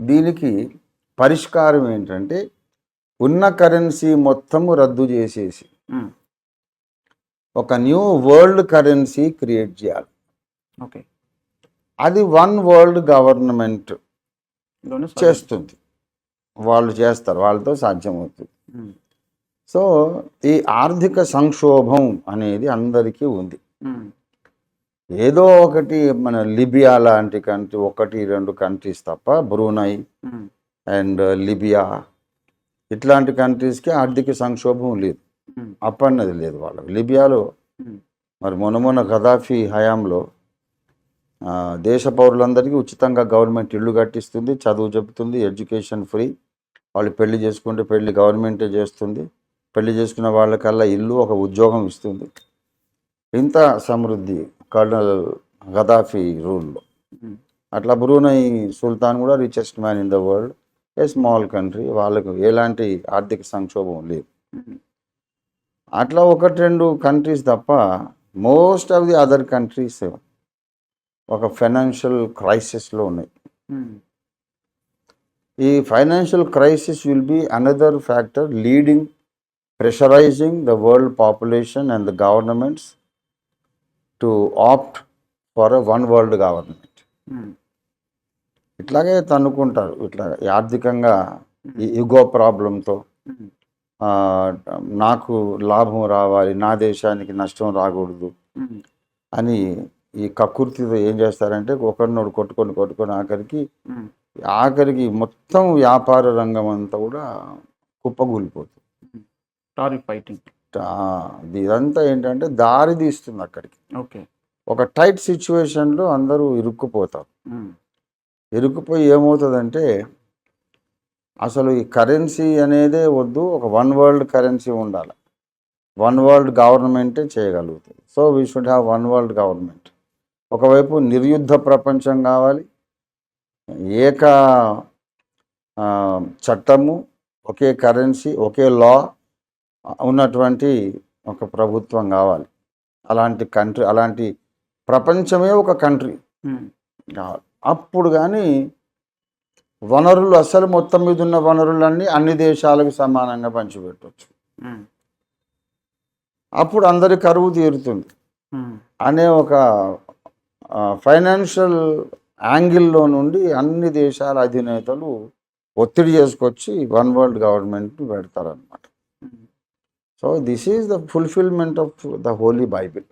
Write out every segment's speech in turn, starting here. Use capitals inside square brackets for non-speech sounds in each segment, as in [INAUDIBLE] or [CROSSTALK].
దీనికి పరిష్కారం ఏంటంటే ఉన్న కరెన్సీ మొత్తము రద్దు చేసేసి ఒక న్యూ వరల్డ్ కరెన్సీ క్రియేట్ చేయాలి. ఓకే. అది వన్ వరల్డ్ గవర్నమెంట్. చేస్తుంది. వాళ్ళు చేస్తారు వాళ్ళతో సాధ్యమవుతుంది. సో ఈ ఆర్థిక సంక్షోభం అనేది అందరికీ ఉంది. ఏదో ఒకటి మన లిబియా లాంటి కంట్రీ ఒకటి రెండు కంట్రీస్ తప్ప బ్రూనై ఉమ్, అండ్ లిబియా ఇట్లాంటి కంట్రీస్కి ఆర్థిక సంక్షోభం లేదు. ఉమ్, అప్పన్నది లేదు వాళ్ళకి. లిబియాలో ఉమ్, మరి మొన్న మొన్న గదాఫీ హయాంలో దేశ పౌరులందరికీ ఉచితంగా గవర్నమెంట్ ఇల్లు కట్టిస్తుంది చదువు చెబుతుంది ఎడ్యుకేషన్ ఫ్రీ. వాళ్ళు పెళ్ళి చేసుకుంటే పెళ్ళి గవర్నమెంటే చేస్తుంది. పెళ్ళి చేసుకున్న వాళ్ళకల్లా ఇల్లు ఒక ఉద్యోగం ఇస్తుంది. ఇంత సమృద్ధి కర్నల్ గదాఫీ రూల్లో అట్లా బ్రూనై సుల్తాన్ కూడా richest man in the world a small country వాళ్ళకు ఎలాంటి ఆర్థిక సంక్షోభం లేదు. అట్లా ఒకటి రెండు కంట్రీస్ తప్ప most of the other countries ఒక ఫైనాన్షియల్ క్రైసిస్లో ఉన్నాయి. ఈ financial crisis will be another factor leading pressurising the world population and the governments to opt for a one world government ఇట్లాగే తన్నుకుంటారు. ఇట్లా ఆర్థికంగా ఇగో ప్రాబ్లంతో ఉమ్, ఆ, నాకు లాభం రావాలి నా దేశానికి నష్టం రాకూడదు ఉమ్, అని ఈ కక్కుర్తితో ఏం చేస్తారంటే ఒకరినోడు కొట్టుకొని కొట్టుకొని ఆఖరికి ఆఖరికి మొత్తం వ్యాపార రంగం అంతా కూడా కుప్పగూలిపోతుంది టారిఫ్ ఫైటింగ్ ఇదంతా ఏంటంటే దారి తీస్తుంది అక్కడికి. ఓకే. ఒక టైట్ సిచ్యువేషన్లో అందరూ ఇరుక్కుపోతారు. ఇరుక్కుపోయి ఏమవుతుందంటే అసలు ఈ కరెన్సీ అనేదే వద్దు ఒక వన్ వరల్డ్ కరెన్సీ ఉండాలి. వన్ వరల్డ్ గవర్నమెంటే చేయగలుగుతుంది. So we should have one world government ఒకవైపు నిర్యుద్ధ ప్రపంచం కావాలి. ఏక చట్టము ఒకే కరెన్సీ ఒకే లా ఉన్నటువంటి ఒక ప్రభుత్వం కావాలి. అలాంటి కంట్రీ అలాంటి ప్రపంచమే ఒక కంట్రీ కావాలి. అప్పుడు కానీ వనరులు అసలు మొత్తం మీద ఉన్న వనరులన్నీ అన్ని దేశాలకు సమానంగా పంచిపెట్టవచ్చు అప్పుడు అందరి కరువు తీరుతుంది. అనే ఒక ఫైనాన్షియల్ యాంగిల్లో నుండి అన్ని దేశాల అధినేతలు ఒత్తిడి చేసుకొచ్చి వన్ వరల్డ్ గవర్నమెంట్ పెడతారనమాట so this is the fulfilment of the holy Bible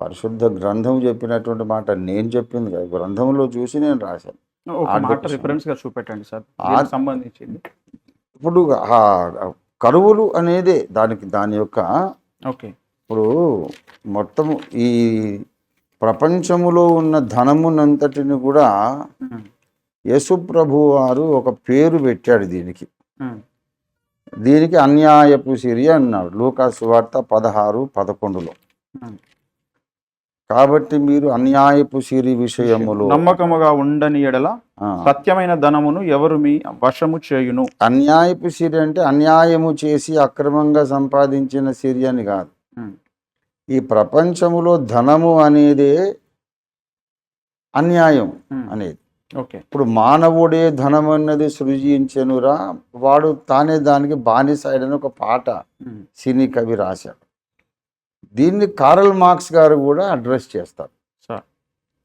పరిశుద్ధ గ్రంథం చెప్పినటువంటి మాట నేను చెప్పింది కదా. గ్రంథంలో చూసి నేను రాశాను. ఒక ఆర్థిక మాట సంబంధం. రిఫరెన్స్గా చూపెట్టండి సార్. సంబంధించింది? ఇప్పుడు కరువులు అనేదే దానికి దాని యొక్క ఓకే. ఇప్పుడు మొత్తం ఈ ప్రపంచములో ఉన్న ధనమునంతటిని కూడా ఉమ్, యేసు ప్రభు వారు ఒక పేరు పెట్టాడు దీనికి. దీనికి అన్యాయపు సిరి అన్నాడు. లూకా సువార్త పదహారు పదకొండులో. కాబట్టి మీరు అన్యాయపు సిరి విషయములో నమ్మకముగా ఉండని ఎడల సత్యమైన ధనమును ఎవరు మీ వశము చేయును? అన్యాయపు సిరి అంటే అన్యాయము చేసి అక్రమంగా సంపాదించిన సిరి అని కాదు. ఈ ప్రపంచములో ధనము అనేదే అన్యాయం అనేది. ఓకే. ఇప్పుడు మానవుడే ధనం అన్నది సృజించెనురా వాడు తానే దానికి బానిసాయడని ఒక పాట సినీ కవి రాశాడు. దీన్ని కారల్ మార్క్స్ గారు కూడా అడ్రస్ చేస్తారు.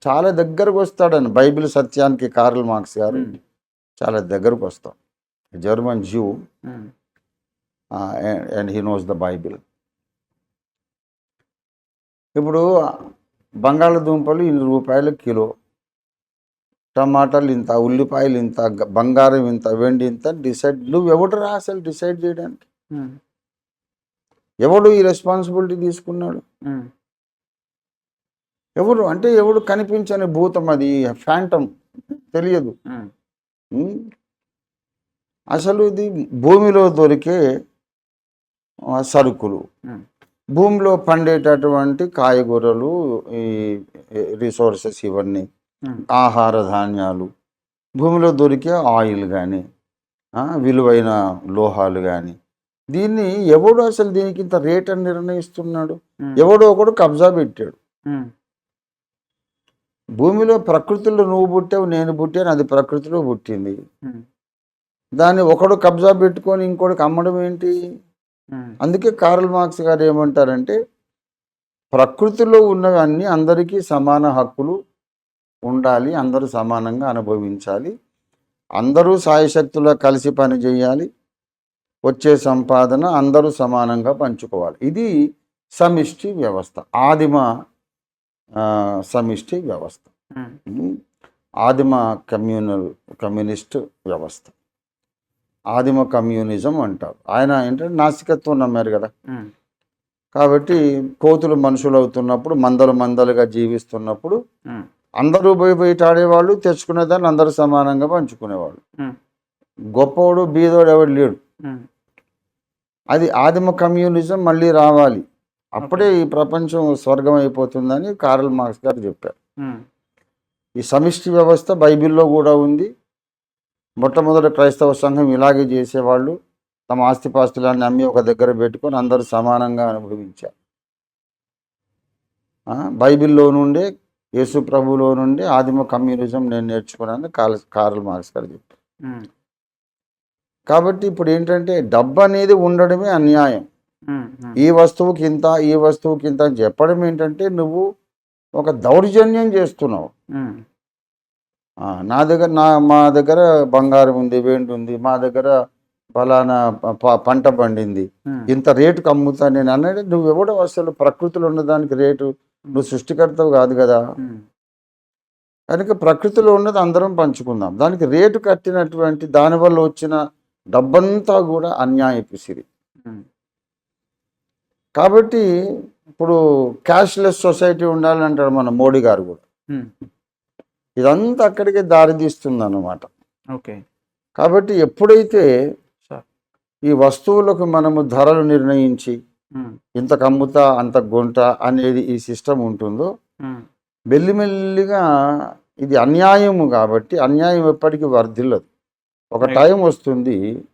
చాలా దగ్గరకు వస్తాడని బైబిల్ సత్యానికి కారల్ మార్క్స్ గారు చాలా దగ్గరకు వస్తాం. German Jew and he knows the Bible. ఇప్పుడు బంగాళదుంపలు ఇన్ని రూపాయలు కిలో. టమాటాలు ఇంత ఉల్లిపాయలు ఇంత బంగారం ఇంత వెండి ఇంత డిసైడ్ నువ్వు ఎవడు రా అసలు డిసైడ్ చేయడానికి? ఎవడు ఈ రెస్పాన్సిబిలిటీ తీసుకున్నాడు? ఎవరు? అంటే ఎవడు కనిపించని భూతం అది ఫ్యాంటమ్. తెలియదు? అసలు ఇది భూమిలో దొరికే సరుకులు. భూమిలో పండేటటువంటి కాయగూరలు ఈ రిసోర్సెస్ ఇవన్నీ. ఆహార ధాన్యాలు భూమిలో దొరికే ఆయిల్ కానీ విలువైన లోహాలు కానీ దీన్ని ఎవడు అసలు దీనికి ఇంత రేట్ అని నిర్ణయిస్తున్నాడు? ఎవడో ఒకడు కబ్జా పెట్టాడు. భూమిలో ప్రకృతిలో నువ్వు పుట్టావు నేను పుట్టాను అది ప్రకృతిలో పుట్టింది. దాన్ని ఒకడు కబ్జా పెట్టుకొని ఇంకోటికి అమ్మడం ఏంటి? అందుకే కార్ల్ మార్క్స్ గారు ఏమంటారంటే ప్రకృతిలో ఉన్నవన్నీ అందరికీ సమాన హక్కులు ఉండాలి అందరూ సమానంగా అనుభవించాలి అందరూ సాయశక్తులా కలిసి పని చేయాలి వచ్చే సంపాదన అందరూ సమానంగా పంచుకోవాలి. ఇది సమిష్టి వ్యవస్థ ఆదిమ సమిష్టి వ్యవస్థ. ఆదిమ కమ్యూనల్ కమ్యూనిస్ట్ వ్యవస్థ. ఆదిమ కమ్యూనిజం అంటారు. ఆయన ఏంటంటే నాస్తికత్వం నమ్మారు కదా. కాబట్టి కోతులు మనుషులు అవుతున్నప్పుడు మందలు మందలుగా జీవిస్తున్నప్పుడు అందరూ పోయి బయట ఆడేవాళ్ళు తెచ్చుకునే దాన్ని అందరూ సమానంగా పంచుకునేవాళ్ళు. గొప్పవాడు బీదోడు ఎవడు లేడు. అది ఆదిమ కమ్యూనిజం మళ్ళీ రావాలి. అప్పుడే ఈ ప్రపంచం స్వర్గం అయిపోతుందని కార్ల్ మార్క్స్ గారు చెప్పారు. ఈ సమిష్టి వ్యవస్థ బైబిల్లో కూడా ఉంది. మొట్టమొదటి క్రైస్తవ సంఘం ఇలాగే చేసేవాళ్ళు. తమ ఆస్తిపాస్తులన్నీ అమ్మి ఒక దగ్గర పెట్టుకొని అందరూ సమానంగా అనుభవించారు. బైబిల్లో నుండే యేసు ప్రభులో నుండి ఆదిమ కమ్యూనిజం నేను నేర్చుకున్నాను కాల్ కార్ల్ మార్క్స్ గారు చెప్పారు. కాబట్టి ఇప్పుడు ఏంటంటే డబ్బు అనేది ఉండడమే అన్యాయం. ఈ వస్తువుకి ఇంత ఈ వస్తువుకి ఇంత అని చెప్పడం ఏంటంటే నువ్వు ఒక దౌర్జన్యం చేస్తున్నావు. నా దగ్గర నా మా దగ్గర బంగారం ఉంది వెండి ఉంది మా దగ్గర ఫలానా పంట పండింది. ఇంత రేటుకి అమ్ముతా నేను అన్నాడు. నువ్వు ఎవడో అసలు ప్రకృతిలో ఉన్నదానికి రేటు నువ్వు సృష్టికర్తవు కాదు కదా. కనుక ప్రకృతిలో ఉన్నది అందరం పంచుకుందాం. దానికి రేటు కట్టినటువంటి దానివల్ల వచ్చిన డబ్బంతా కూడా అన్యాయపు సిరి. కాబట్టి ఇప్పుడు క్యాష్లెస్ సొసైటీ ఉండాలంటాడు మన మోడీ గారు కూడా. ఇదంతా అక్కడికే దారి తీస్తుంది అన్నమాట ఓకే. కాబట్టి ఎప్పుడైతే ఈ వస్తువులకు మనము ధరలు నిర్ణయించి ఇంత కమ్ముతా అంత గుంట అనేది ఈ సిస్టమ్ ఉంటుందో మెల్లిమెల్లిగా ఇది అన్యాయము కాబట్టి అన్యాయం ఎప్పటికీ వర్ధిల్లదు. ఒక. టైం వస్తుంది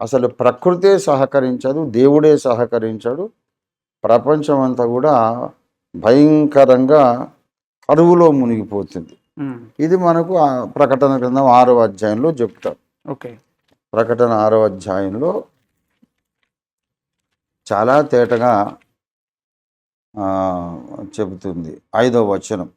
అసలు ప్రకృతే సహకరించదు దేవుడే సహకరించడు ప్రపంచం అంతా కూడా భయంకరంగా కరువులో మునిగిపోతుంది. ఇది మనకు ప్రకటన గ్రంథం ఆరో అధ్యాయంలో చెప్తారు. ఓకే. ప్రకటన ఆరో అధ్యాయంలో చాలా తేటగా ఆ, చెబుతుంది. ఐదవ వచనం.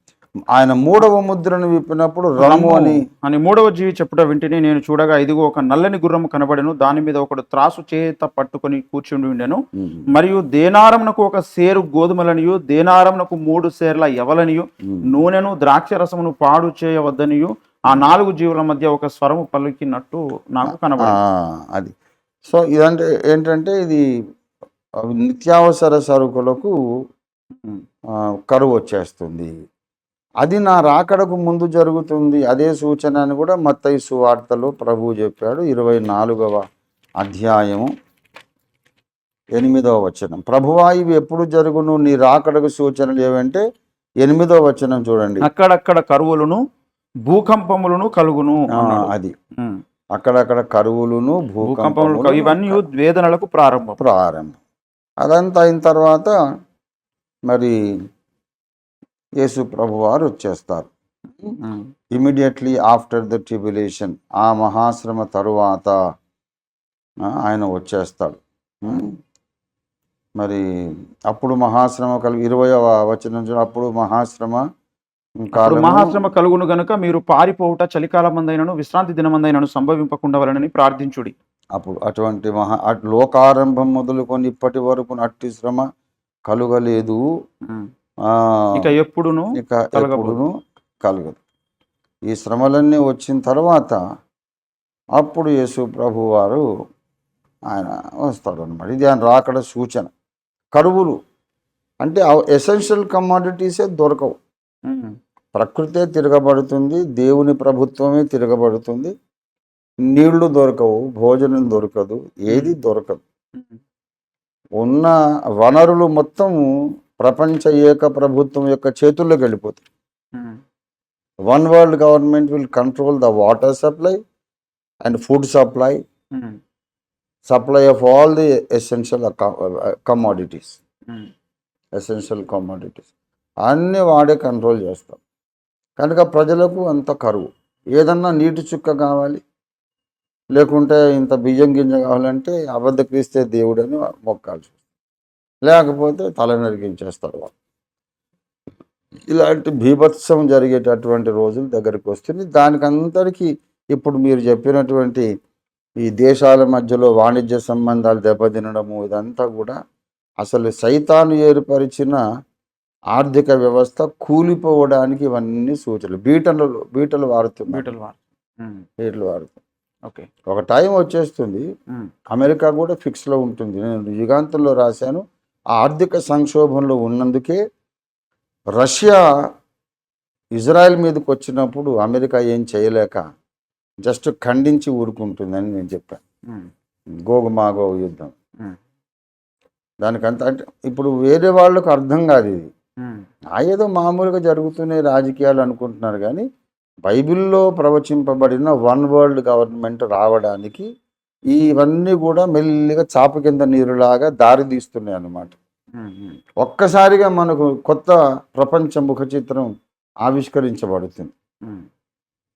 ఆయన మూడవ ముద్రను విప్పినప్పుడు రమ్ము అని అని మూడవ జీవి చెప్పుట వింటిని నేను చూడగా ఇదిగో ఒక నల్లని గుర్రము కనబడెను. దాని మీద ఒకడు త్రాసు చేత పట్టుకొని కూర్చుండి ఉండెను. మరియు దేనారమునకు ఒక సేరు గోధుమలనియు దేనారమునకు మూడు సేర్ల ఎవలనియు. నూనెను ద్రాక్షరసమును పాడు చేయవద్దనియు ఆ నాలుగు జీవుల మధ్య ఒక స్వరము పలికినట్టు నాకు కనబడి అది. సో ఇదంటే ఏంటంటే ఇది నిత్యావసర సరుకులకు కరువు వచ్చేస్తుంది. అది నా రాకడకు ముందు జరుగుతుంది. అదే సూచన అని కూడా మత్తయి సువార్తలో ప్రభువు చెప్పాడు. ఇరవై నాలుగవ అధ్యాయము ఎనిమిదవ వచనం. ప్రభువా ఇవి ఎప్పుడు జరుగును? నీ రాకడకు సూచనలు ఏవంటే ఎనిమిదవ వచనం చూడండి. అక్కడక్కడ కరువులను భూకంపములను కలుగును. అది. అక్కడక్కడ కరువులును భూకంపములు ఇవన్నీ వేదనలకు ప్రారంభం. ప్రారంభం. అదంతా అయిన తర్వాత మరి యేసు ప్రభు వారు వచ్చేస్తారు. ఇమీడియట్లీ ఆఫ్టర్ ద ట్రిబ్యులేషన్ ఆ మహాశ్రమ తరువాత ఆయన వచ్చేస్తాడు. మరి అప్పుడు మహాశ్రమ కలిగి ఇరవయవ వచనం చూడు, అప్పుడు మహాశ్రమ మహాశ్రమ కలుగును గనుక మీరు పారిపోవుట చలికాల మందైనను విశ్రాంతి దినమందైనను సంభవింపకుండా వలనని ప్రార్థించుడి అప్పుడు అటువంటి మహా అటు లోకారంభం మొదలుకొని ఇప్పటి వరకు అట్టి శ్రమ కలుగలేదు. ఇక ఎప్పుడును ఇక. ఎప్పుడును కలగదు. ఈ శ్రమలన్నీ వచ్చిన తర్వాత అప్పుడు యేసు ప్రభు వారు ఆయన వస్తాడు అనమాట ఇది ఆయన రాకడ సూచన. కరువులు అంటే ఎసెన్షియల్ కమాడిటీసే దొరకవు. ప్రకృతే తిరగబడుతుంది దేవుని ప్రభుత్వమే తిరగబడుతుంది నీళ్ళు దొరకవు భోజనం దొరకదు ఏది దొరకదు. ఉన్న వనరులు మొత్తం ప్రపంచ ఏక ప్రభుత్వం యొక్క చేతుల్లోకి వెళ్ళిపోతాయి. One world government will control the water supply and food supply. Supply of all the essential commodities. Essential commodities అన్నీ వాడే కంట్రోల్ చేస్తాం కనుక ప్రజలకు అంత కరువు ఏదన్నా నీటి చుక్క కావాలి లేకుంటే ఇంత బియ్యం గింజ కావాలంటే అబద్ధ క్రీస్తే దేవుడని మొక్కాల్సి. లేకపోతే తల నరికించేస్తారు వాళ్ళు. ఇలాంటి బీభత్సం జరిగేటటువంటి రోజులు దగ్గరికి వస్తుంది. దానికి అందరికీ ఇప్పుడు మీరు చెప్పినటువంటి ఈ దేశాల మధ్యలో వాణిజ్య సంబంధాలు దెబ్బతినడము ఇదంతా కూడా అసలు సైతాను ఏర్పరిచిన ఆర్థిక వ్యవస్థ కూలిపోవడానికి ఇవన్నీ సూచనలు. బీటలు బీటలు వాడుతున్నాయి బీటలు వారు బీటలు వాడుతున్నాయి ఓకే. ఒక టైం వచ్చేస్తుంది. అమెరికా కూడా ఫిక్స్లో ఉంటుంది. నేను యుగాంతంలో రాశాను. ఆ ఆర్థిక సంక్షోభంలో ఉన్నందుకే రష్యా ఇజ్రాయెల్ మీదకి వచ్చినప్పుడు అమెరికా ఏం చేయలేక జస్ట్ ఖండించి ఊరుకుంటుందని నేను చెప్పాను. ఉమ్, గోగు మాగో యుద్ధం. దానికంత అంటే ఇప్పుడు వేరే వాళ్ళకు అర్థం కాదు ఇది. ఏదో మామూలుగా జరుగుతున్నాయి రాజకీయాలు అనుకుంటున్నారు కానీ బైబిల్లో ప్రవచింపబడిన వన్ వరల్డ్ గవర్నమెంట్ రావడానికి ఇవన్నీ కూడా మెల్లిగా చాప కింద నీరులాగా దారి తీస్తున్నాయి అన్నమాట. ఒక్కసారిగా మనకు కొత్త ప్రపంచ ముఖ చిత్రం ఆవిష్కరించబడుతుంది.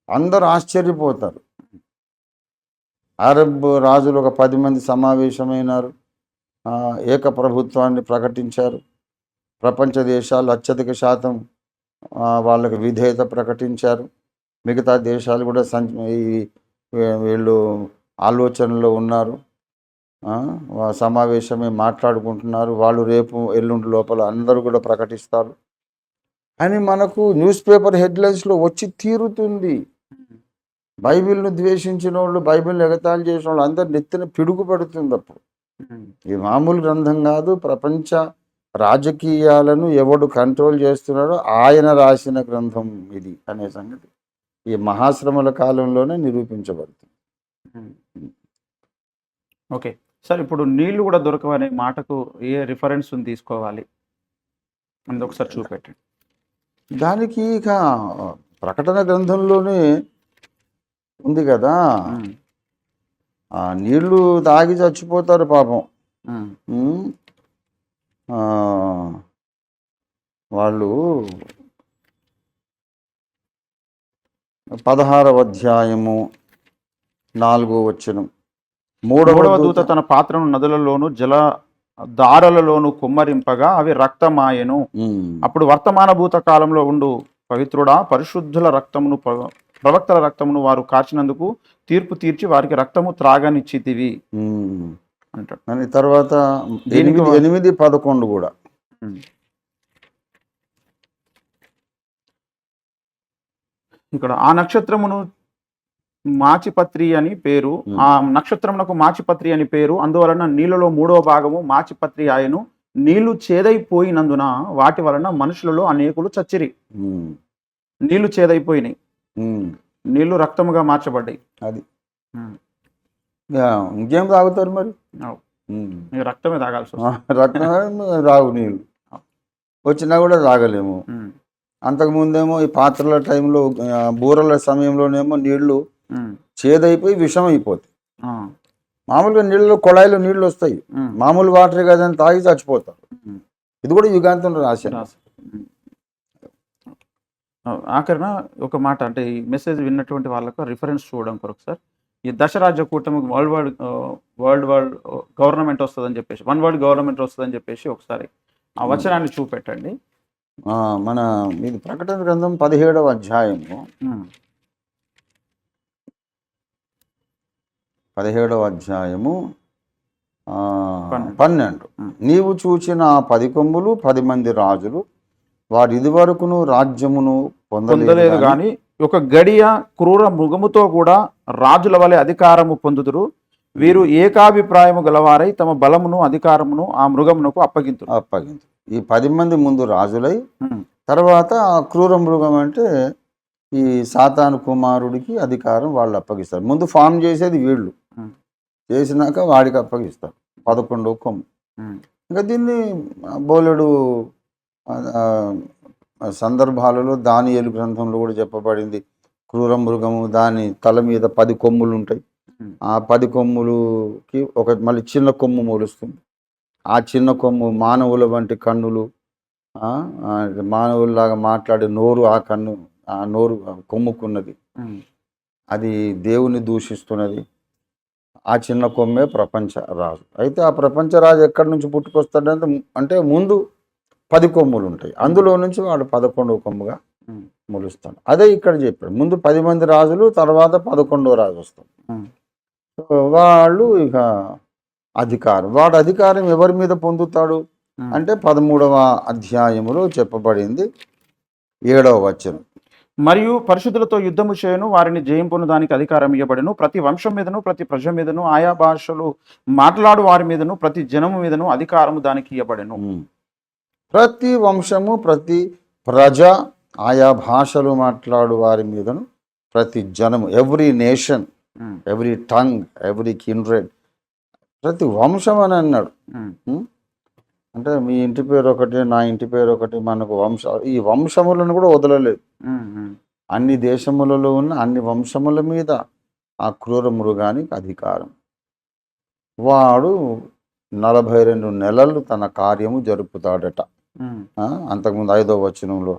అందరూ ఆశ్చర్యపోతారు. అరబ్ రాజులు ఒక పది మంది సమావేశమైనారు. ఏక ప్రభుత్వాన్ని ప్రకటించారు. ప్రపంచ దేశాలు అత్యధిక శాతం వాళ్ళకి విధేయత ప్రకటించారు. మిగతా దేశాలు కూడా సం వీళ్ళు ఆలోచనలో ఉన్నారు. సమావేశమే మాట్లాడుకుంటున్నారు. వాళ్ళు రేపు ఎల్లుండి లోపల అందరూ కూడా ప్రకటిస్తారు. అని మనకు న్యూస్ పేపర్ హెడ్లైన్స్లో వచ్చి తీరుతుంది. బైబిల్ను ద్వేషించిన వాళ్ళు బైబిల్ని ఎగతాళి చేసిన వాళ్ళు అందరు నెత్తిన పిడుగు పడుతుంది అప్పుడు. ఇది మామూలు గ్రంథం కాదు. ప్రపంచ రాజకీయాలను ఎవడు కంట్రోల్ చేస్తున్నాడో ఆయన రాసిన గ్రంథం ఇది అనే సంగతి. ఈ మహాశ్రమల కాలంలోనే నిరూపించబడుతుంది. ఓకే. సార్ ఇప్పుడు నీళ్ళు కూడా దొరకవనే మాటకు ఏ రిఫరెన్స్ తీసుకోవాలి? అందు ఒకసారి చూపెట్టండి. దానికి ఇక ప్రకటన గ్రంథంలోనే ఉంది కదా? ఆ నీళ్ళు తాగి చచ్చిపోతారు పాపం. వాళ్ళు పదహారవ అధ్యాయము నాలుగో వచనం. మూడవ దూత తన పాత్రను నదులలోను జల దారలలోను కుమ్మరింపగా అవి రక్తమాయెను. అప్పుడు వర్తమాన భూత కాలంలో ఉండు పవిత్రుడా పరిశుద్ధుల రక్తమును ప్ర- ప్రవక్తల రక్తమును వారు కాచినందుకు తీర్పు తీర్చి వారికి రక్తము త్రాగనిచ్చితివి. అంటాడు. అని తర్వాత ఎనిమిది పదకొండు కూడా. ఇక్కడ ఆ నక్షత్రమును మాచిపత్రి అని పేరు. ఆ నక్షత్రమునకు మాచిపత్రి అని పేరు అందువలన నీళ్ళలో మూడవ భాగము మాచిపత్రి ఆయను. నీళ్ళు చేదైపోయినందున వాటి వలన మనుషులలో అనేకులు చచ్చిరి. నీళ్ళు చేదైపోయినాయి. నీళ్ళు రక్తముగా మార్చబడ్డాయి. అది. ఇక తాగుతారు మరి? రక్తమే తాగాల్సి రత్నం రావు నీళ్ళు వచ్చినా కూడా తాగలేము. అంతకుముందేమో ఈ పాత్రల టైంలో బూరల సమయంలోనేమో నీళ్ళు. చేదైపోయి విషం అయిపోతాయి. మామూలుగా నీళ్ళు కొళాయిలో నీళ్ళు వస్తాయి. మామూలు వాటర్ కదని తాగి చచ్చిపోతారు. ఇది కూడా రాశాను రాసి. ఉమ్. ఆఖరిన ఒక మాట అంటే ఈ మెసేజ్ విన్నటువంటి వాళ్ళకు రిఫరెన్స్ చూడడం కొరకు సార్ ఈ దశరాజ్య కూటమి world world world world government వస్తుందని చెప్పేసి వన్ వరల్డ్ గవర్నమెంట్ వస్తుందని చెప్పేసి ఒకసారి ఆ వచనాన్ని చూపెట్టండి మన ఇది ప్రకటన గ్రంథం పదిహేడవ అధ్యాయము. పదిహేడవ అధ్యాయము ఆ, పన్నెండు. నీవు చూచిన పది కొమ్ములు పది మంది రాజులు వారు ఇదివరకును రాజ్యమును పొందలేదు కానీ ఒక గడియ క్రూర మృగముతో కూడా రాజుల వలె అధికారము పొందుదురు వీరు ఏకాభిప్రాయము గలవారై తమ బలమును అధికారమును ఆ మృగమునకు అప్పగింతురు అప్పగించు ఈ పది మంది ముందు రాజులై. తర్వాత ఆ క్రూర మృగం అంటే ఈ సాతాను కుమారుడికి అధికారం వాళ్ళు అప్పగిస్తారు ముందు ఫామ్ చేసేది వీళ్ళు. చేసినాక వాడికి అప్పగిస్తారు పదకొండో కొమ్ము. ఇంకా దీన్ని బోలెడు సందర్భాలలో దానియేలు గ్రంథంలో కూడా చెప్పబడింది క్రూర మృగము దాని తల మీద పది కొమ్ములు ఉంటాయి. ఆ పది కొమ్ములుకి ఒక మళ్ళీ చిన్న కొమ్ము మొలుస్తుంది. ఆ చిన్న కొమ్ము మానవుల వంటి కన్నులు మానవుల్లాగా మాట్లాడే నోరు ఆ కన్ను ఆ నోరు కొమ్ముకున్నది. అది దేవుని దూషిస్తున్నది. ఆ చిన్న కొమ్మే ప్రపంచ రాజు. అయితే ఆ ప్రపంచ రాజు ఎక్కడి నుంచి పుట్టుకొస్తాడంటే అంటే ముందు పది కొమ్ములు ఉంటాయి అందులో నుంచి వాడు పదకొండవ కొమ్ముగా మొలుస్తాడు. అదే ఇక్కడ చెప్పాడు. ముందు పది మంది రాజులు తర్వాత పదకొండవ రాజు వస్తాడు. సో వాళ్ళు ఇక అధికారం. వాడు అధికారం ఎవరి మీద పొందుతాడు. అంటే పదమూడవ అధ్యాయములో చెప్పబడింది. ఏడవ వచనం. మరియు పరిశుద్ధులతో యుద్ధము చేయను వారిని జయింపును దానికి అధికారం ఇవ్వబడను ప్రతి వంశం మీదను ప్రతి ప్రజ మీదను ఆయా భాషలు మాట్లాడు వారి మీదను ప్రతి జనము మీదను అధికారము దానికి ఇవ్వబడెను. ప్రతి వంశము ప్రతి ప్రజ ఆయా భాషలు మాట్లాడు వారి మీదను ప్రతి జనము every nation every tongue every kindred ప్రతి వంశం అని అన్నాడు? అంటే మీ ఇంటి పేరు ఒకటి నా ఇంటి పేరు ఒకటి మనకు వంశ ఈ వంశములను కూడా వదలలేదు. అన్ని దేశములలో ఉన్న అన్ని వంశముల మీద ఆ క్రూర మృగానికి అధికారం. వాడు నలభై రెండు నెలలు తన కార్యము జరుపుతాడట. అంతకుముందు ఐదో వచనంలో.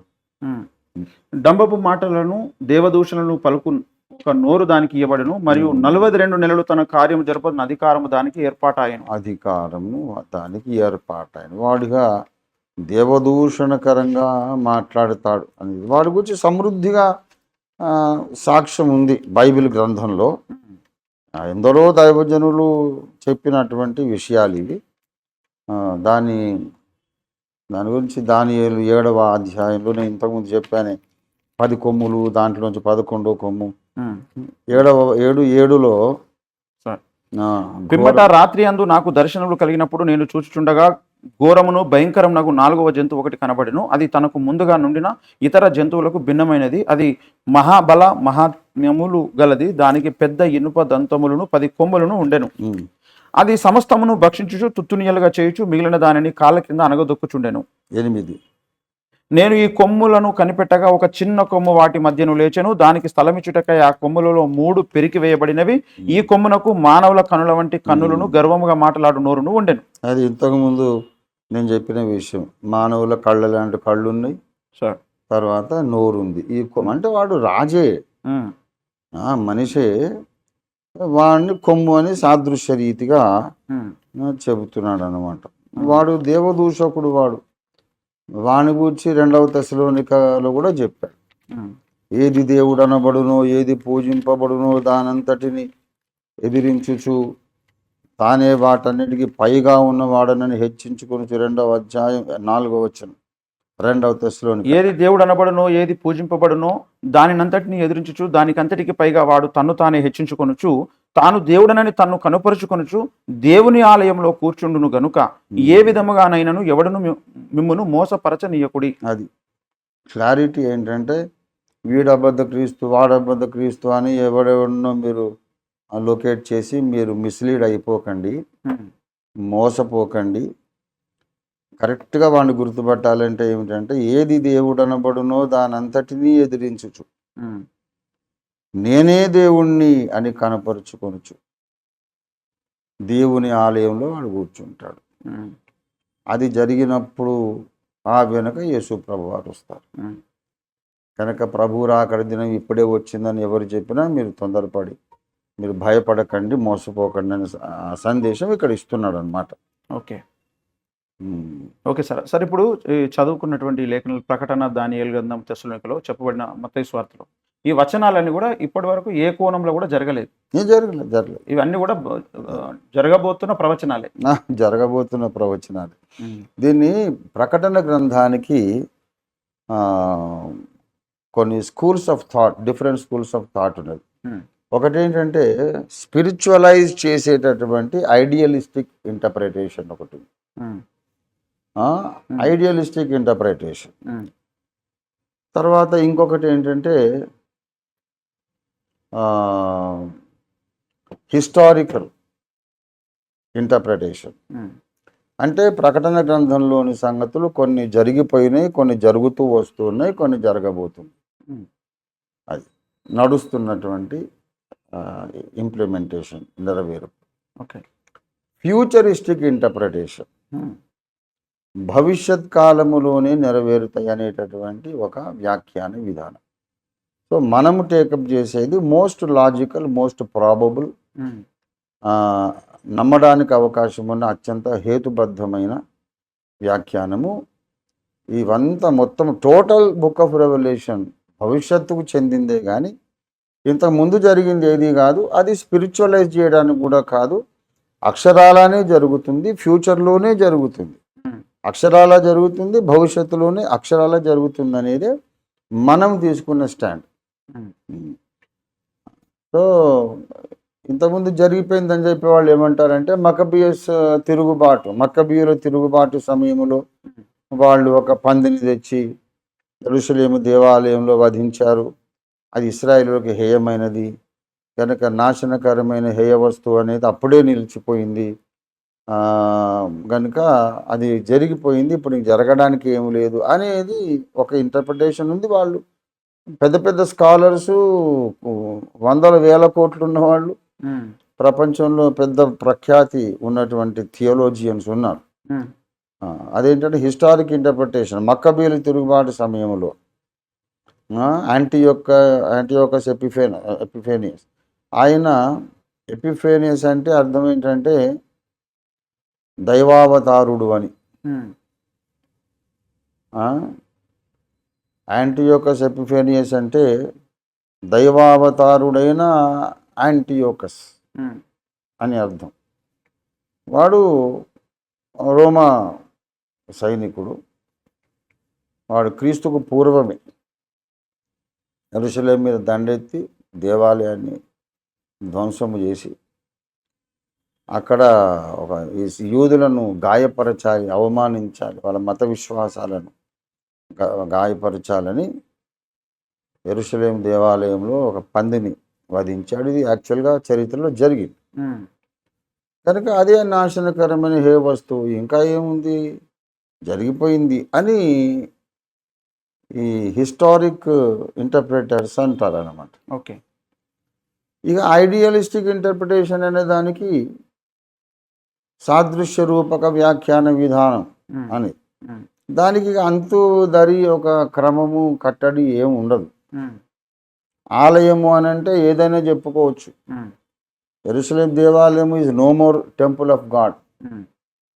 డంబపు మాటలను దేవదూషణలను పలుకు ఒక నోరు దానికి ఇవ్వబడను మరియు నలభై రెండు నెలలు తన కార్యము జరపదని అధికారము దానికి ఏర్పాటాయను. అధికారము దానికి ఏర్పాటైన వాడిగా దేవదూషణకరంగా మాట్లాడతాడు అని. వాడి గురించి సమృద్ధిగా సాక్ష్యం ఉంది బైబిల్ గ్రంథంలో. ఎందరో దైవజనులు చెప్పినటువంటి విషయాలు ఇవి. దాని దాని గురించి దాని ఏడవ అధ్యాయంలో నేను ఇంతకుముందు చెప్పానే. పది కొమ్ములు దాంట్లోంచి పదకొండో కొమ్ము. ఏడవ ఏడు ఏడులో పిమ్మట రాత్రి అందు నాకు దర్శనములు కలిగినప్పుడు నేను చూచుచుండగా ఘోరమును భయంకరం నాకు నాలుగవ జంతువు ఒకటి కనబడెను. అది తనకు ముందుగా నుండిన ఇతర జంతువులకు భిన్నమైనది. అది మహాబల మహాత్మ్యములు గలది. దానికి పెద్ద ఇనుప దంతములను పది కొమ్ములను ఉండెను. అది సమస్తమును భక్షించుచు తుత్తునియలుగా చేయుచు మిగిలిన దానిని కాళ్ళ కింద అనగదొక్కుచుండెను. ఎనిమిది. నేను ఈ కొమ్ములను కనిపెట్టగా ఒక చిన్న కొమ్ము వాటి మధ్యను లేచెను. దానికి స్థలమిచ్చుటకై ఆ కొమ్ములలో మూడు పెరికి వేయబడినవి. ఈ కొమ్మునకు మానవుల కనుల వంటి కన్నులను గర్వముగా మాట్లాడు నోరును ఉండెను. అది ఇంతకుముందు నేను చెప్పిన విషయం. మానవుల కళ్ళ లాంటి కళ్ళు ఉన్నాయి సార్. తర్వాత నోరు ఉంది ఈ కొమ్ము అంటే వాడు రాజే. ఆ, మనిషే. వాడిని కొమ్ము అని సాదృశ్య రీతిగా చెబుతున్నాడు అనమాట వాడు దేవదూషకుడు వాడు. వాని గురించి రెండవ దశలోనికలో కూడా చెప్పాడు. ఏది దేవుడు అనబడునో ఏది పూజింపబడునో దానంతటిని ఎదిరించుచు తానే వాటన్నిటికీ పైగా ఉన్నవాడనని హెచ్చించుకొని రెండవ అధ్యాయం నాలుగవ వచనం రెండవ దశలోని ఏది దేవుడు అనబడునో ఏది పూజింపబడునో దానినంతటిని ఎదిరించుచు దానికంతటికి పైగా వాడు తన్ను తానే హెచ్చించుకొనుచు తాను దేవుడనని తన్ను కనుపరుచుకొనుచు దేవుని ఆలయంలో కూర్చుండును గనుక ఏ విధముగానైనను ఎవడును మిమ్మును మోసపరచనీయకుడి? అది. క్లారిటీ ఏంటంటే వీడు అబద్ధ క్రీస్తు వాడు అబద్ధ క్రీస్తు అని ఎవడెవడనో మీరు లొకేట్ చేసి మీరు మిస్లీడ్ అయిపోకండి మోసపోకండి. కరెక్ట్గా వాడిని గుర్తుపట్టాలంటే ఏమిటంటే ఏది దేవుడు అనబడునో దానంతటినీ ఎదిరించుచు. నేనే దేవుణ్ణి అని కనపరుచుకొనుచు దేవుని ఆలయంలో వాడు కూర్చుంటాడు. అది జరిగినప్పుడు ఆ వెనుక యేసు ప్రభు వారు వస్తారు. కనుక ప్రభు రాకడ దినం ఇప్పుడే వచ్చిందని ఎవరు చెప్పినా మీరు తొందరపడి మీరు భయపడకండి మోసపోకండి అనే సందేశం ఇక్కడ ఇస్తున్నాడు అనమాట ఓకే ఓకే సార్. సార్ ఇప్పుడు చదువుకున్నటువంటి లేఖనాల ప్రకటన దానియేలు గ్రంథం తెస్సలోనికలో చెప్పబడిన మత్తయి స్వార్థలో ఈ వచనాలన్నీ కూడా ఇప్పటి వరకు ఏ కోణంలో కూడా జరగలేదు. జరగలేదు జరగలేదు. ఇవన్నీ కూడా జరగబోతున్న ప్రవచనాలే. జరగబోతున్న ప్రవచనాలు. దీన్ని ప్రకటన గ్రంథానికి కొన్ని schools of thought different schools of thought ఉన్నది. ఒకటి ఏంటంటే స్పిరిచువలైజ్ చేసేటటువంటి ఐడియలిస్టిక్ ఇంటర్ప్రిటేషన్ ఒకటి ఐడియలిస్టిక్ ఇంటర్ప్రిటేషన్ తర్వాత ఇంకొకటి ఏంటంటే హిస్టారికల్ ఇంటర్ప్రిటేషన్ ఉమ్, అంటే ప్రకటన గ్రంథంలోని సంగతులు కొన్ని జరిగిపోయినాయి కొన్ని జరుగుతూ వస్తున్నాయి కొన్ని జరగబోతున్నాయి. ఉమ్, అది నడుస్తున్నటువంటి ఇంప్లిమెంటేషన్ నెరవేరు ఓకే. ఫ్యూచరిస్టిక్ ఇంటర్ప్రిటేషన్ ఉమ్, భవిష్యత్ కాలములోనే నెరవేరుతాయి అనేటటువంటి ఒక వ్యాఖ్యాన విధానం. సో మనము టేకప్ చేసేది most logical most probable um, నమ్మడానికి అవకాశం ఉన్న అత్యంత హేతుబద్ధమైన వ్యాఖ్యానము. ఇవంతా మొత్తం టోటల్ బుక్ ఆఫ్ రెవల్యూషన్ భవిష్యత్తుకు చెందిందే కానీ ఇంతకు ముందు జరిగింది ఏది కాదు అది స్పిరిచువలైజ్ చేయడానికి కూడా కాదు అక్షరాలానే జరుగుతుంది ఫ్యూచర్లోనే జరుగుతుంది. ఉమ్, అక్షరాల జరుగుతుంది భవిష్యత్తులోనే అక్షరాల జరుగుతుంది అనేది మనం తీసుకున్న స్టాండ్. సో ఇంతకుముందు జరిగిపోయిందని చెప్పే వాళ్ళు ఏమంటారంటే మకబియస్ తిరుగుబాటు మక్కబియుల తిరుగుబాటు సమయంలో వాళ్ళు ఒక పందిని తెచ్చి ఎరుసలేము దేవాలయంలో వధించారు. అది ఇస్రాయేలుకి హేయమైనది. కనుక నాశనకరమైన హేయ వస్తువు అనేది అప్పుడే నిలిచిపోయింది. కనుక అది జరిగిపోయింది. ఇప్పుడు జరగడానికి ఏమి లేదు అనేది ఒక ఇంటర్ప్రిటేషన్ ఉంది వాళ్ళు. పెద్ద పెద్ద స్కాలర్సు వందల వేల కోట్లు ఉన్నవాళ్ళు. ప్రపంచంలో పెద్ద ప్రఖ్యాతి ఉన్నటువంటి థియోలోజియన్స్ ఉన్నారు. అదేంటంటే హిస్టారిక్ ఇంటర్ప్రిటేషన్ మక్కబీలు తిరుగుబాటు సమయంలో. యాంటీ యొక్క యాంటీయోకస్ ఎపిఫేన్ ఎపిఫేనియస్. ఆయన ఎపిఫేనియస్ అంటే అర్థం ఏంటంటే దైవావతారుడు అని. యాంటీయోకస్ ఎపిఫేనియస్ అంటే దైవావతారుడైన యాంటీయోకస్ ఉమ్, అని అర్థం. వాడు రోమా సైనికుడు. వాడు క్రీస్తుకు పూర్వమే. ఎరుసలేం మీద దండెత్తి దేవాలయాన్ని ధ్వంసము చేసి అక్కడ ఒక యూదులను గాయపరచాలి అవమానించాలి వాళ్ళ మత విశ్వాసాలను గాయపరచాలని ఎరుసలేం దేవాలయంలో ఒక పందిని వధించాడు. ఇది యాక్చువల్గా చరిత్రలో జరిగింది. కనుక అదే నాశనకరమైన హే వస్తువు ఇంకా ఏముంది? జరిగిపోయింది అని ఈ హిస్టారిక్ ఇంటర్ప్రిటర్స్ అంటారు అనమాట ఓకే. ఇక ఐడియలిస్టిక్ ఇంటర్ప్రిటేషన్ అనే దానికి సాదృశ్య రూపక వ్యాఖ్యాన విధానం అని. దానికి అంతు దరి ఒక క్రమము కట్టడి ఏం ఉండదు. ఆలయము అని అంటే ఏదైనా చెప్పుకోవచ్చు. ఎరుసలేం దేవాలయం is no more temple of God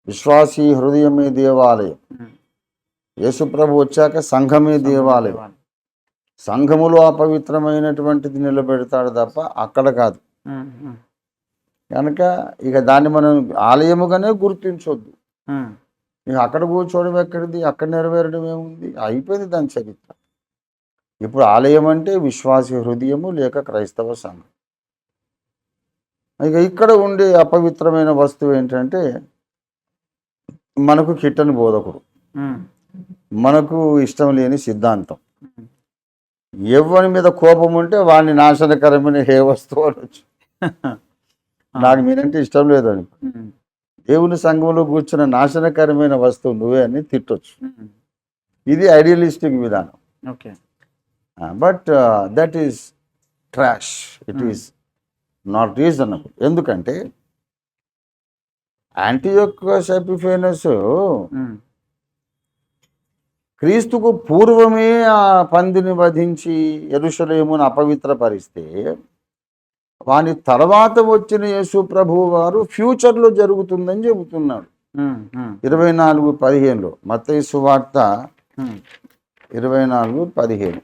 విశ్వాసీ హృదయమే దేవాలయం. యేసుప్రభు వచ్చాక సంఘమే దేవాలయం. సంఘములో అపవిత్రమైనటువంటిది నిలబెడతాడు తప్ప అక్కడ కాదు. కనుక ఇక దాన్ని మనం ఆలయముగానే గుర్తించొద్దు. ఇక అక్కడ కూర్చోవడం ఎక్కడిది? అక్కడ నెరవేరడం ఏముంది? అయిపోయింది దాని చరిత్ర. ఇప్పుడు ఆలయం అంటే విశ్వాసీ హృదయము లేక క్రైస్తవ సంఘం. ఇక ఇక్కడ ఉండే అపవిత్రమైన వస్తువు ఏంటంటే మనకు కిట్టని బోధకుడు. మనకు ఇష్టం లేని సిద్ధాంతం. ఎవరి మీద కోపం ఉంటే వాడిని నాశనకరమైన హే వస్తువు అనొచ్చు. [LAUGHS] నాకు మీరంటే ఇష్టం లేదని దేవుని సంఘంలో కూర్చున్న నాశనకరమైన వస్తువు నువ్వే అని తిట్టొచ్చు. ఉమ్, ఇది ఐడియలిస్టిక్ విధానం. Okay. But that is trash it is not reasonable ఎందుకంటే యాంటీయోకస్ ఎపిఫేనస్ ఉమ్, క్రీస్తుకు పూర్వమే ఆ పందిని వధించి ఎరుషలేమును అపవిత్రపరిస్తే వాని తర్వాత వచ్చిన యేసు ప్రభువు వారు ఫ్యూచర్లో జరుగుతుందని చెబుతున్నాడు ఇరవై నాలుగు పదిహేనులో మత్తయి సువార్త ఉమ్. ఇరవై నాలుగు పదిహేను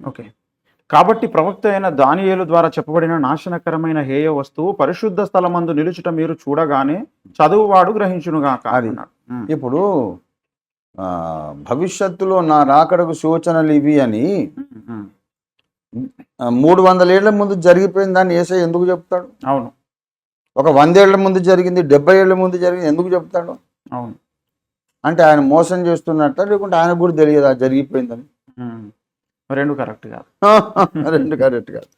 ఓకే కాబట్టి ప్రవక్త అయిన దానియేలు ద్వారా చెప్పబడిన నాశనకరమైన హేయ వస్తువు పరిశుద్ధ స్థలమందు నిలుచుట మీరు చూడగానే చదువువాడు అది. అన్నాడు. ఉమ్, ఇప్పుడు భవిష్యత్తులో నా రాకడకు సూచనలు ఇవి అని మూడు వందల ఏళ్ళ ముందు జరిగిపోయిన దాన్ని ఏసై ఎందుకు చెప్తాడు? అవును. ఒక వందేళ్ళ ముందు జరిగింది డెబ్బై ఏళ్ళ ముందు జరిగింది ఎందుకు చెప్తాడు? అవును. అంటే ఆయన మోసం చేస్తున్నట్ట లేకుంటే ఆయనకు కూడా తెలియదా జరిగిపోయిందని. రెండు కరెక్ట్ కాదు. [LAUGHS] రెండు కరెక్ట్ కాదు.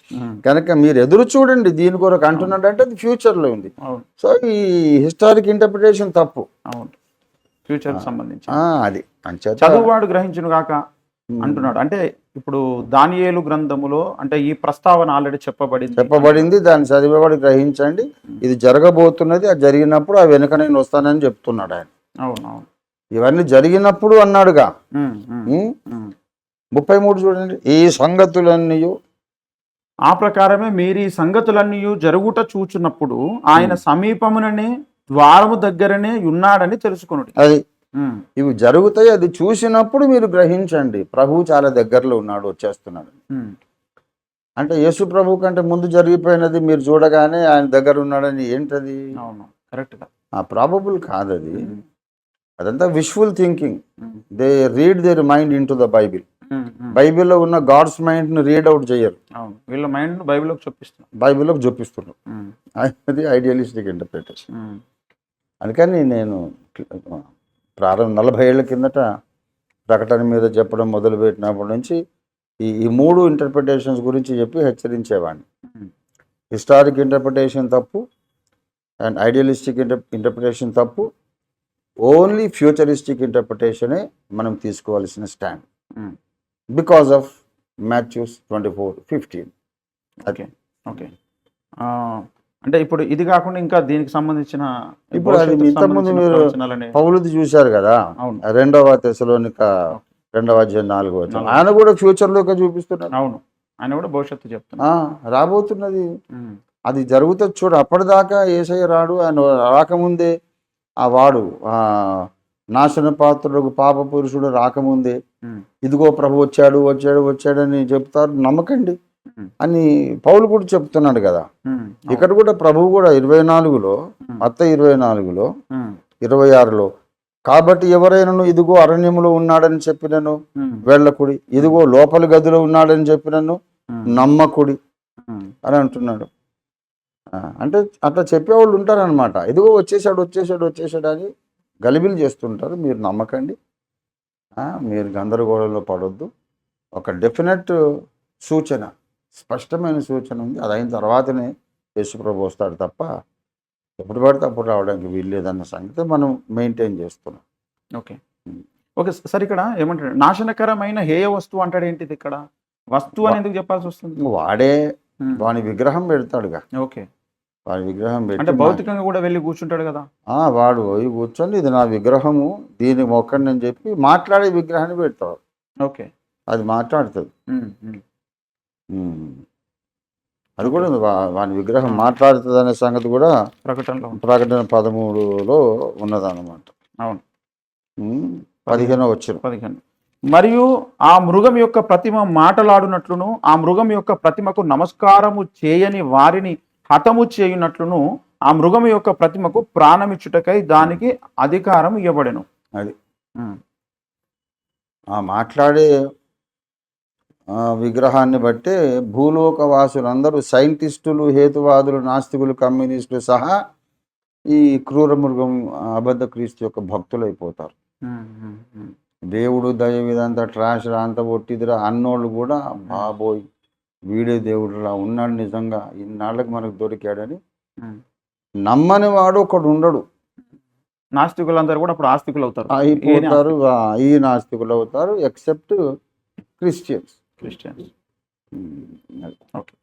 కనుక మీరు ఎదురు చూడండి దీని కొరకు అంటున్నాడు అంటే అది ఫ్యూచర్లో ఉంది. అవును. సో ఈ హిస్టారిక్ ఇంటర్ప్రిటేషన్ తప్పు. అవును. ఫ్యూచర్ సంబంధించి. అది. చదువువాడు గ్రహించునుగాక ఉమ్, అంటున్నాడు. అంటే ఇప్పుడు దానియేలు గ్రంథములో అంటే ఈ ప్రస్తావన ఆల్రెడీ చెప్పబడింది. చెప్పబడింది. దాన్ని చదివేవాడు గ్రహించండి. ఇది జరగబోతున్నది. అది జరిగినప్పుడు ఆ వెనుక నేను వస్తానని చెప్తున్నాడు ఆయన. అవును అవును ఇవన్నీ జరిగినప్పుడు అన్నాడుగా. ముప్పై మూడు చూడండి. ఈ సంగతులన్నీ ఆ ప్రకారమే మీరు ఈ సంగతులన్నీ జరుగుట చూచున్నప్పుడు ఆయన సమీపముననే ద్వారము దగ్గరనే ఉన్నాడని తెలుసుకొనుడి. అది ఇవి జరుగుతాయి అది చూసినప్పుడు మీరు గ్రహించండి. ప్రభువు చాలా దగ్గరలో ఉన్నాడు వచ్చేస్తున్నాడు. అంటే యేసు ప్రభు కంటే ముందు జరిగిపోయినది మీరు చూడగానే ఆయన దగ్గర ఉన్నాడని ఏంటది? అవును ఆ ప్రాబబుల్ కాదది. ఉమ్, అదంతా wishful thinking they read their mind in the Bible. బైబిల్లో ఉన్న గాడ్స్ మైండ్ని రీడ్ అవుట్ చేయరు. అవును వీళ్ళ మైండ్ బైబిల్లోకి చూపిస్తున్నాం బైబిల్లోకి చూపిస్తున్నారు అది ఐడియలిస్టిక్ ఇంటర్ప్రిటేషన్ అందుకని నేను ప్రారంభ నలభై ఏళ్ళ కిందట ప్రకటన మీద చెప్పడం మొదలుపెట్టినప్పటి నుంచి ఈ ఈ మూడు ఇంటర్ప్రిటేషన్స్ గురించి చెప్పి హెచ్చరించేవాడిని. హిస్టారిక్ ఇంటర్ప్రిటేషన్ తప్పు అండ్ ఐడియలిస్టిక్ ఇంటర్ ఇంటర్ప్రిటేషన్ తప్పు. ఓన్లీ ఫ్యూచరిస్టిక్ ఇంటర్ప్రిటేషనే మనం తీసుకోవాల్సిన stand. Because of Matthew's twenty four fifteen okay okay అంటే ఇప్పుడు ఇది కాకుండా ఇంకా దీనికి సంబంధించిన ఇప్పుడు అది ఇంతకుముందు మీరు పౌలుది చూశారు కదా? రెండవ తెశలోనిక రెండవ అధ్యాయం. నాలుగవ. ఆయన కూడా ఫ్యూచర్లోకి చూపిస్తున్నారు. అవును. ఆయన కూడా భవిష్యత్తు చెప్తున్నా రాబోతున్నది. అది జరుగుతుంది చూడు అప్పటిదాకా ఏసయ్య రాడు ఆయన రాకముందే ఆ వాడు ఆ నాశన పాత్రుడు పాప పురుషుడు రాకముందే ఇదిగో ప్రభు వచ్చాడు వచ్చాడు వచ్చాడని చెప్తారు నమ్మకండి. అని పౌలు కూడా చెప్తున్నాడు కదా. ఇక్కడ కూడా ప్రభువు కూడా ఇరవై నాలుగులో అత్త ఇరవై నాలుగులో ఇరవై ఆరులో కాబట్టి ఎవరైనాను ఇదిగో అరణ్యములో ఉన్నాడని చెప్పినను వెళ్ళకుడి. ఇదిగో లోపలి గదిలో ఉన్నాడని చెప్పినను నమ్మకుడి. అని అంటున్నాడు. అంటే అట్లా చెప్పేవాళ్ళు ఉంటారనమాట ఇదిగో వచ్చేసాడు వచ్చేసాడు వచ్చేసాడు అని గలిబిలు చేస్తుంటారు. మీరు నమ్మకండి. మీరు గందరగోళంలో పడొద్దు. ఒక డెఫినెట్ సూచన. స్పష్టమైన సూచన ఉంది. అది అయిన తర్వాతనే యేసుప్రభు వస్తాడు తప్ప ఎప్పుడు పడితే అప్పుడు రావడానికి వీల్లేదన్న సంగతి మనం మెయింటైన్ చేస్తున్నాం. ఓకే. ఓకే సార్ ఇక్కడ ఏమంటాడు? నాశనకరమైన హేయ వస్తువు అంటాడు ఏంటిది ఇక్కడ? వస్తువు అని ఎందుకు చెప్పాల్సి వస్తుంది? వాడే వాని విగ్రహం పెడతాడుగా. ఓకే. వాని విగ్రహం అంటే భౌతికంగా కూడా వెళ్ళి కూర్చుంటాడు కదా? ఆ, వాడు పోయి కూర్చొని ఇది నా విగ్రహము దీని మొక్కండి అని చెప్పి మాట్లాడే విగ్రహాన్ని పెడతాడు. ఓకే. అది మాట్లాడుతుంది. అది కూడా వాని విగ్రహం మాట్లాడుతుంది అనే సంగతి కూడా ప్రకటనలో. ప్రకటన పదమూడులో ఉన్నదన్నమాట. అవును. పదిహేనో వచ్చారు పదిహేను. మరియు ఆ మృగం యొక్క ప్రతిమ మాటలాడునట్లును ఆ మృగం యొక్క ప్రతిమకు నమస్కారము చేయని వారిని హతము చేయునట్లును ఆ మృగం యొక్క ప్రతిమకు ప్రాణమిచ్చుటకై దానికి అధికారం ఇవ్వబడెను. అది. ఆ మాట్లాడే విగ్రహాన్ని బట్టే భూలోక వాసులందరూ సైంటిస్టులు హేతువాదులు నాస్తికులు కమ్యూనిస్టులు సహా ఈ క్రూర మృగం అబద్ధ క్రీస్తు యొక్క ఉమ్, ఉమ్. దేవుడు దయ ఇదంతా ట్రాష్ అంతా ఒట్టిదిరా అన్నోళ్ళు కూడా బాబోయ్ వీడే దేవుడురా ఉన్నాడు నిజంగా ఇన్నాళ్ళకి మనకు దొరికాడని. నమ్మని వాడు ఒకడు ఉండడు నాస్తికులందరూ కూడా అప్పుడు ఆస్తికులు అవుతారు అయిపోతారు ఈ నాస్తికులు అవుతారు ఎక్సెప్ట్ క్రిస్టియన్స్ క్రిస్టియన్స్ ఉమ్, అది. ఓకే